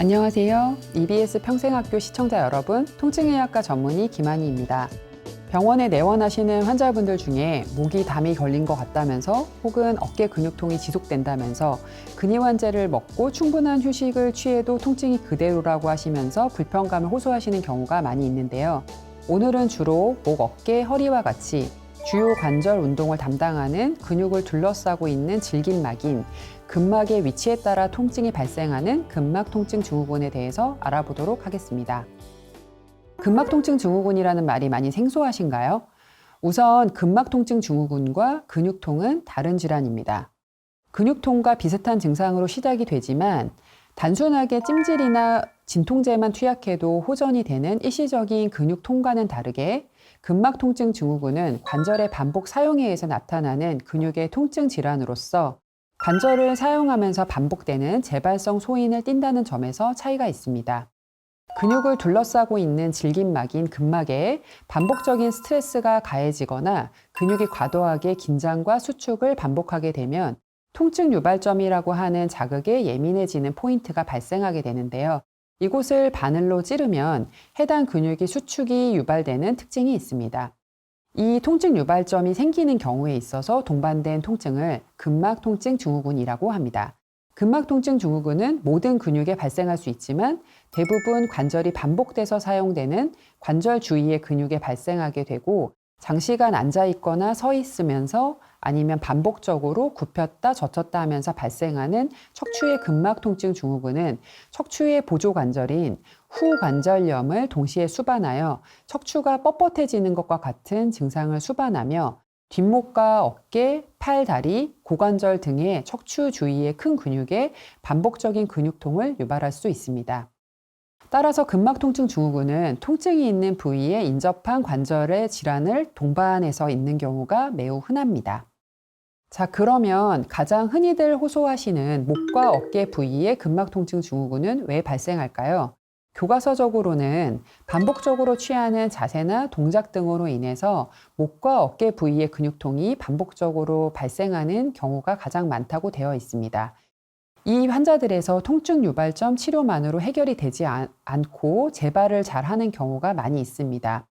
안녕하세요. EBS 평생학교 시청자 여러분, 통증의학과 전문의 김한희입니다. 병원에 내원하시는 환자분들 중에 목이 담이 걸린 것 같다면서 혹은 어깨 근육통이 지속된다면서 근이환제를 먹고 충분한 휴식을 취해도 통증이 그대로라고 하시면서 불편감을 호소하시는 경우가 많이 있는데요. 오늘은 주로 목, 어깨, 허리와 같이 주요 관절 운동을 담당하는 근육을 둘러싸고 있는 질긴막인 근막의 위치에 따라 통증이 발생하는 근막 통증 증후군에 대해서 알아보도록 하겠습니다. 근막 통증 증후군이라는 말이 많이 생소하신가요? 우선 근막 통증 증후군과 근육통은 다른 질환입니다. 근육통과 비슷한 증상으로 시작이 되지만 단순하게 찜질이나 진통제만 투약해도 호전이 되는 일시적인 근육 통과는 다르게 근막 통증 증후군은 관절의 반복 사용에 의해서 나타나는 근육의 통증 질환으로서 관절을 사용하면서 반복되는 재발성 소인을 띈다는 점에서 차이가 있습니다. 근육을 둘러싸고 있는 질긴막인 근막에 반복적인 스트레스가 가해지거나 근육이 과도하게 긴장과 수축을 반복하게 되면 통증 유발점이라고 하는 자극에 예민해지는 포인트가 발생하게 되는데요. 이곳을 바늘로 찌르면 해당 근육이 수축이 유발되는 특징이 있습니다. 이 통증 유발점이 생기는 경우에 있어서 동반된 통증을 근막 통증 증후군이라고 합니다. 근막 통증 증후군은 모든 근육에 발생할 수 있지만 대부분 관절이 반복돼서 사용되는 관절 주위의 근육에 발생하게 되고 장시간 앉아 있거나 서 있으면서 아니면 반복적으로 굽혔다 젖혔다 하면서 발생하는 척추의 근막 통증 증후군은 척추의 보조 관절인 후관절염을 동시에 수반하여 척추가 뻣뻣해지는 것과 같은 증상을 수반하며 뒷목과 어깨, 팔, 다리, 고관절 등의 척추 주위의 큰 근육에 반복적인 근육통을 유발할 수 있습니다. 따라서 근막통증 증후군은 통증이 있는 부위에 인접한 관절의 질환을 동반해서 있는 경우가 매우 흔합니다. 자, 그러면 가장 흔히들 호소하시는 목과 어깨 부위의 근막 통증 증후군은 왜 발생할까요? 교과서적으로는 반복적으로 취하는 자세나 동작 등으로 인해서 목과 어깨 부위의 근육통이 반복적으로 발생하는 경우가 가장 많다고 되어 있습니다. 이 환자들에서 통증 유발점 치료만으로 해결이 되지 않고 재발을 잘 하는 경우가 많이 있습니다.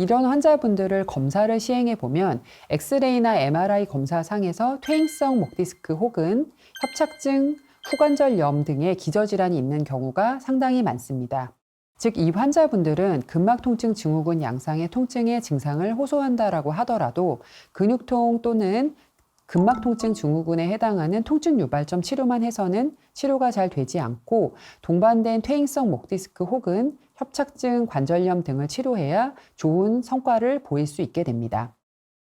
이런 환자분들을 검사를 시행해 보면 엑스레이나 MRI 검사상에서 퇴행성 목디스크 혹은 협착증, 후관절염 등의 기저질환이 있는 경우가 상당히 많습니다. 즉, 이 환자분들은 근막통증 증후군 양상의 통증의 증상을 호소한다라고 하더라도 근육통 또는 근막통증 증후군에 해당하는 통증 유발점 치료만 해서는 치료가 잘 되지 않고 동반된 퇴행성 목디스크 혹은 협착증, 관절염 등을 치료해야 좋은 성과를 보일 수 있게 됩니다.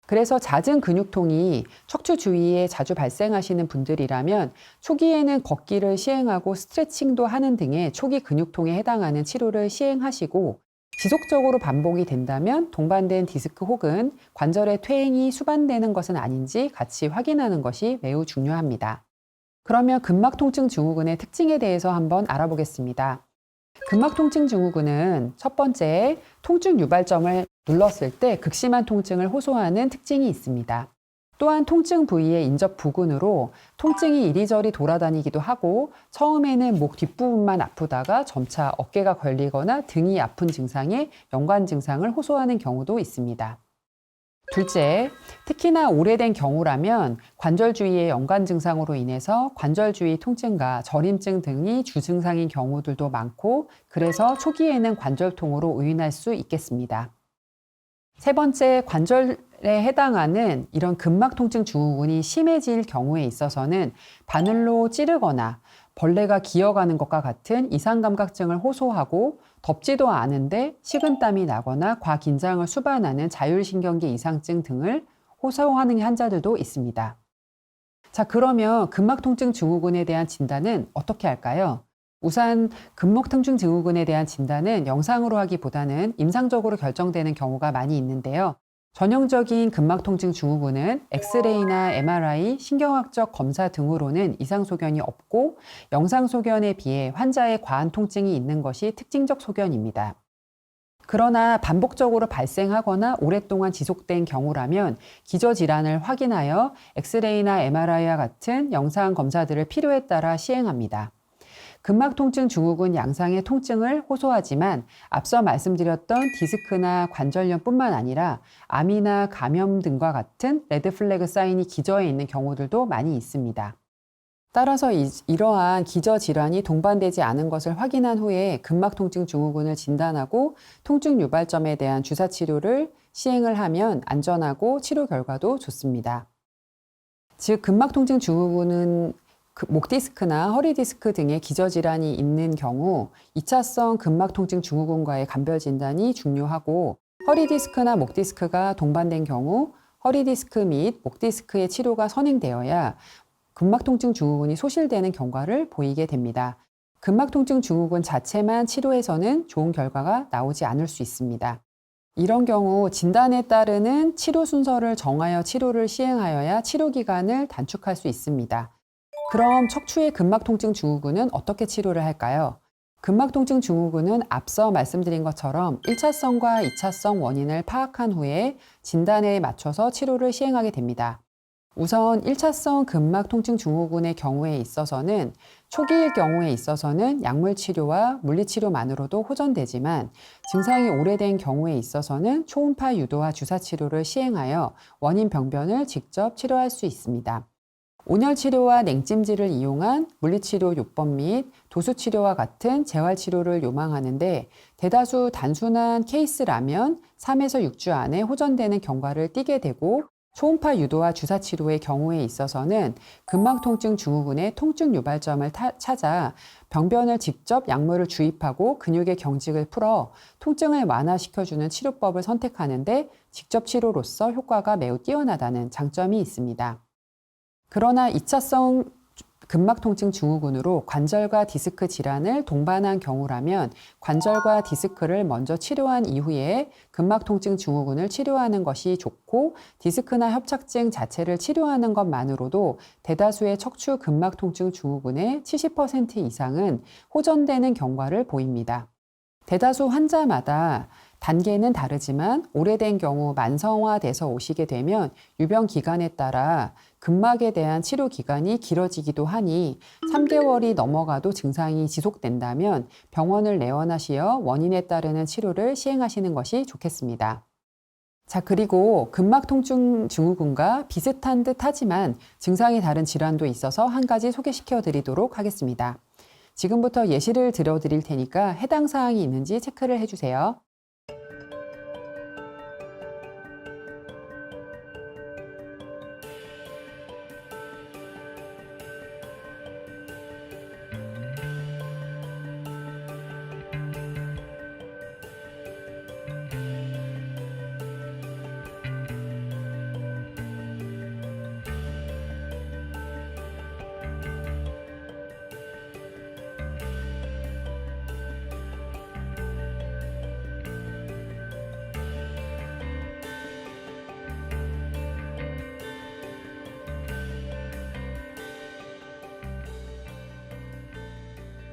그래서 잦은 근육통이 척추 주위에 자주 발생하시는 분들이라면 초기에는 걷기를 시행하고 스트레칭도 하는 등의 초기 근육통에 해당하는 치료를 시행하시고 지속적으로 반복이 된다면 동반된 디스크 혹은 관절의 퇴행이 수반되는 것은 아닌지 같이 확인하는 것이 매우 중요합니다. 그러면 근막 통증 증후군의 특징에 대해서 한번 알아보겠습니다. 근막통증 증후군은 첫 번째 통증 유발점을 눌렀을 때 극심한 통증을 호소하는 특징이 있습니다. 또한 통증 부위의 인접 부근으로 통증이 이리저리 돌아다니기도 하고 처음에는 목 뒷부분만 아프다가 점차 어깨가 걸리거나 등이 아픈 증상에 연관 증상을 호소하는 경우도 있습니다. 둘째, 특히나 오래된 경우라면 관절 주위의 연관 증상으로 인해서 관절 주위 통증과 저림증 등이 주증상인 경우들도 많고 그래서 초기에는 관절통으로 의인할 수 있겠습니다. 세 번째, 관절에 해당하는 이런 근막 통증 증후군이 심해질 경우에 있어서는 바늘로 찌르거나 벌레가 기어가는 것과 같은 이상 감각증을 호소하고 덥지도 않은데 식은땀이 나거나 과긴장을 수반하는 자율신경계 이상증 등을 호소하는 환자들도 있습니다. 자, 그러면 근막통증 증후군에 대한 진단은 어떻게 할까요? 우선 근목통증 증후군에 대한 진단은 영상으로 하기보다는 임상적으로 결정되는 경우가 많이 있는데요. 전형적인 근막통증 증후군은 엑스레이나 MRI, 신경학적 검사 등으로는 이상 소견이 없고 영상 소견에 비해 환자의 과한 통증이 있는 것이 특징적 소견입니다. 그러나 반복적으로 발생하거나 오랫동안 지속된 경우라면 기저 질환을 확인하여 엑스레이나 MRI와 같은 영상 검사들을 필요에 따라 시행합니다. 근막 통증 증후군 양상의 통증을 호소하지만 앞서 말씀드렸던 디스크나 관절염뿐만 아니라 암이나 감염 등과 같은 레드 플래그 사인이 기저에 있는 경우들도 많이 있습니다. 따라서 이, 이러한 기저 질환이 동반되지 않은 것을 확인한 후에 근막 통증 증후군을 진단하고 통증 유발점에 대한 주사 치료를 시행을 하면 안전하고 치료 결과도 좋습니다. 즉 근막 통증 증후군은 그 목 디스크나 허리 디스크 등의 기저 질환이 있는 경우 2차성 근막 통증 증후군과의 감별 진단이 중요하고 허리 디스크나 목 디스크가 동반된 경우 허리 디스크 및 목 디스크의 치료가 선행되어야 근막 통증 증후군이 소실되는 경과를 보이게 됩니다. 근막 통증 증후군 자체만 치료해서는 좋은 결과가 나오지 않을 수 있습니다. 이런 경우 진단에 따르는 치료 순서를 정하여 치료를 시행하여야 치료 기간을 단축할 수 있습니다. 그럼 척추의 근막 통증 증후군은 어떻게 치료를 할까요? 근막 통증 증후군은 앞서 말씀드린 것처럼 1차성과 2차성 원인을 파악한 후에 진단에 맞춰서 치료를 시행하게 됩니다. 우선 1차성 근막 통증 증후군의 경우에 있어서는 초기일 경우에 있어서는 약물 치료와 물리 치료만으로도 호전되지만 증상이 오래된 경우에 있어서는 초음파 유도와 주사 치료를 시행하여 원인 병변을 직접 치료할 수 있습니다. 온열 치료와 냉찜질을 이용한 물리치료 요법 및 도수치료와 같은 재활치료를 요망하는데 대다수 단순한 케이스라면 3에서 6주 안에 호전되는 경과를 띠게 되고 초음파 유도와 주사 치료의 경우에 있어서는 근막 통증 증후군의 통증 유발점을 타, 찾아 병변을 직접 약물을 주입하고 근육의 경직을 풀어 통증을 완화시켜주는 치료법을 선택하는데 직접 치료로서 효과가 매우 뛰어나다는 장점이 있습니다. 그러나 2차성 근막 통증 증후군으로 관절과 디스크 질환을 동반한 경우라면 관절과 디스크를 먼저 치료한 이후에 근막 통증 증후군을 치료하는 것이 좋고 디스크나 협착증 자체를 치료하는 것만으로도 대다수의 척추 근막 통증 증후군의 70% 이상은 호전되는 경과를 보입니다. 대다수 환자마다 단계는 다르지만 오래된 경우 만성화돼서 오시게 되면 유병 기간에 따라 근막에 대한 치료 기간이 길어지기도 하니 3개월이 넘어가도 증상이 지속된다면 병원을 내원하시어 원인에 따르는 치료를 시행하시는 것이 좋겠습니다. 자, 그리고 근막 통증 증후군과 비슷한 듯 하지만 증상이 다른 질환도 있어서 한 가지 소개시켜 드리도록 하겠습니다. 지금부터 예시를 들어 드릴 테니까 해당 사항이 있는지 체크를 해 주세요.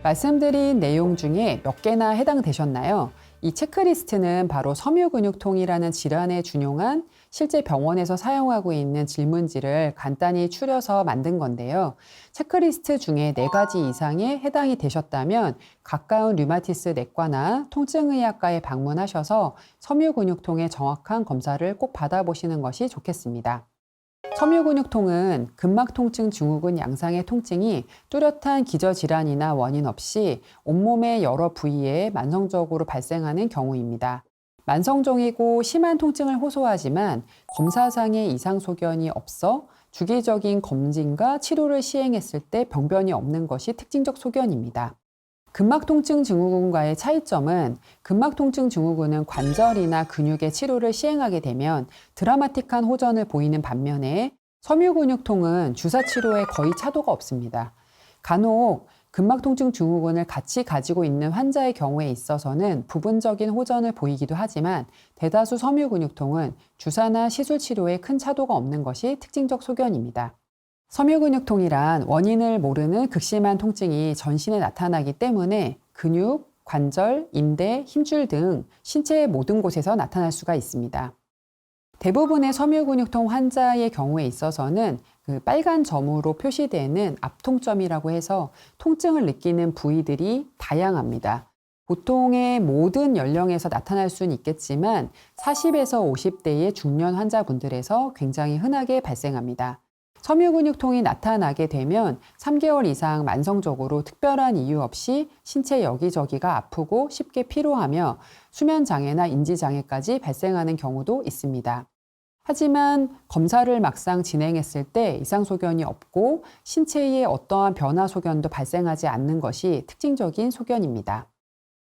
말씀드린 내용 중에 몇 개나 해당되셨나요? 이 체크리스트는 바로 섬유근육통이라는 질환에 준용한 실제 병원에서 사용하고 있는 질문지를 간단히 추려서 만든 건데요. 체크리스트 중에 네 가지 이상에 해당이 되셨다면 가까운 류마티스 내과나 통증의학과에 방문하셔서 섬유근육통의 정확한 검사를 꼭 받아보시는 것이 좋겠습니다. 섬유근육통은 근막통증 증후군 양상의 통증이 뚜렷한 기저질환이나 원인 없이 온몸의 여러 부위에 만성적으로 발생하는 경우입니다. 만성적이고 심한 통증을 호소하지만 검사상의 이상 소견이 없어 주기적인 검진과 치료를 시행했을 때 병변이 없는 것이 특징적 소견입니다. 근막통증 증후군과의 차이점은 근막통증 증후군은 관절이나 근육의 치료를 시행하게 되면 드라마틱한 호전을 보이는 반면에 섬유근육통은 주사 치료에 거의 차도가 없습니다. 간혹 근막통증 증후군을 같이 가지고 있는 환자의 경우에 있어서는 부분적인 호전을 보이기도 하지만 대다수 섬유근육통은 주사나 시술 치료에 큰 차도가 없는 것이 특징적 소견입니다. 섬유근육통이란 원인을 모르는 극심한 통증이 전신에 나타나기 때문에 근육, 관절, 인대, 힘줄 등 신체의 모든 곳에서 나타날 수가 있습니다. 대부분의 섬유근육통 환자의 경우에 있어서는 그 빨간 점으로 표시되는 앞통점이라고 해서 통증을 느끼는 부위들이 다양합니다. 보통의 모든 연령에서 나타날 수는 있겠지만 40에서 50대의 중년 환자분들에서 굉장히 흔하게 발생합니다. 섬유근육통이 나타나게 되면 3개월 이상 만성적으로 특별한 이유 없이 신체 여기저기가 아프고 쉽게 피로하며 수면장애나 인지장애까지 발생하는 경우도 있습니다. 하지만 검사를 막상 진행했을 때 이상소견이 없고 신체에 어떠한 변화 소견도 발생하지 않는 것이 특징적인 소견입니다.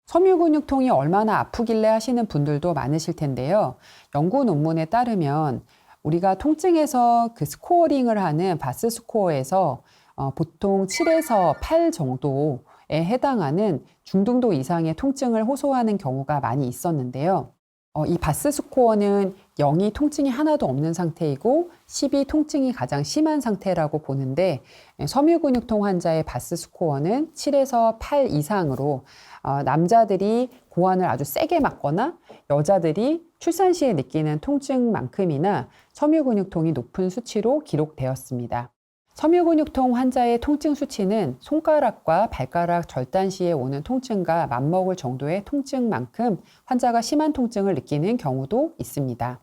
섬유근육통이 얼마나 아프길래 하시는 분들도 많으실 텐데요. 연구 논문에 따르면 우리가 통증에서 그 스코어링을 하는 바스 스코어에서 어, 보통 7에서 8 정도에 해당하는 중등도 이상의 통증을 호소하는 경우가 많이 있었는데요. 어, 이 바스 스코어는 0이 통증이 하나도 없는 상태이고 10이 통증이 가장 심한 상태라고 보는데 예, 섬유근육통 환자의 바스 스코어는 7에서 8 이상으로 어, 남자들이 고환을 아주 세게 맞거나 여자들이 출산 시에 느끼는 통증만큼이나 섬유근육통이 높은 수치로 기록되었습니다. 섬유근육통 환자의 통증 수치는 손가락과 발가락 절단 시에 오는 통증과 맞먹을 정도의 통증만큼 환자가 심한 통증을 느끼는 경우도 있습니다.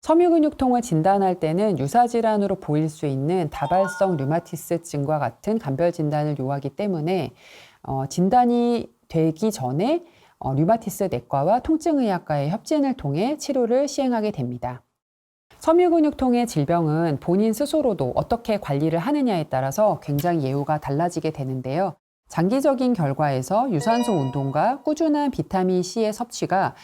섬유근육통을 진단할 때는 유사질환으로 보일 수 있는 다발성 류마티스증과 같은 간별 진단을 요하기 때문에 어, 진단이 되기 전에 어, 류마티스 내과와 통증의학과의 협진을 통해 치료를 시행하게 됩니다. 섬유근육통의 질병은 본인 스스로도 어떻게 관리를 하느냐에 따라서 굉장히 예후가 달라지게 되는데요. 장기적인 결과에서 유산소 운동과 꾸준한 비타민 C의 섭취가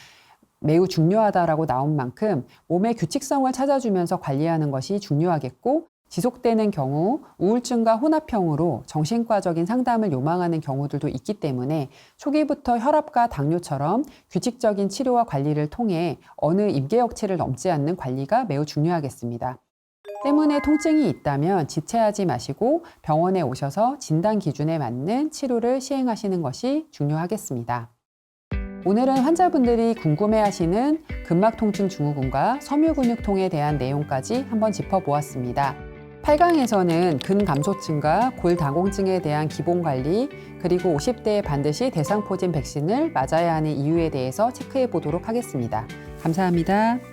매우 중요하다라고 나온 만큼 몸의 규칙성을 찾아주면서 관리하는 것이 중요하겠고 지속되는 경우 우울증과 혼합형으로 정신과적인 상담을 요망하는 경우들도 있기 때문에 초기부터 혈압과 당뇨처럼 규칙적인 치료와 관리를 통해 어느 임계역치를 넘지 않는 관리가 매우 중요하겠습니다. 때문에 통증이 있다면 지체하지 마시고 병원에 오셔서 진단 기준에 맞는 치료를 시행하시는 것이 중요하겠습니다. 오늘은 환자분들이 궁금해하시는 근막 통증 증후군과 섬유근육통에 대한 내용까지 한번 짚어보았습니다. 8강에서는 근감소증과 골다공증에 대한 기본 관리, 그리고 50대에 반드시 대상포진 백신을 맞아야 하는 이유에 대해서 체크해 보도록 하겠습니다. 감사합니다.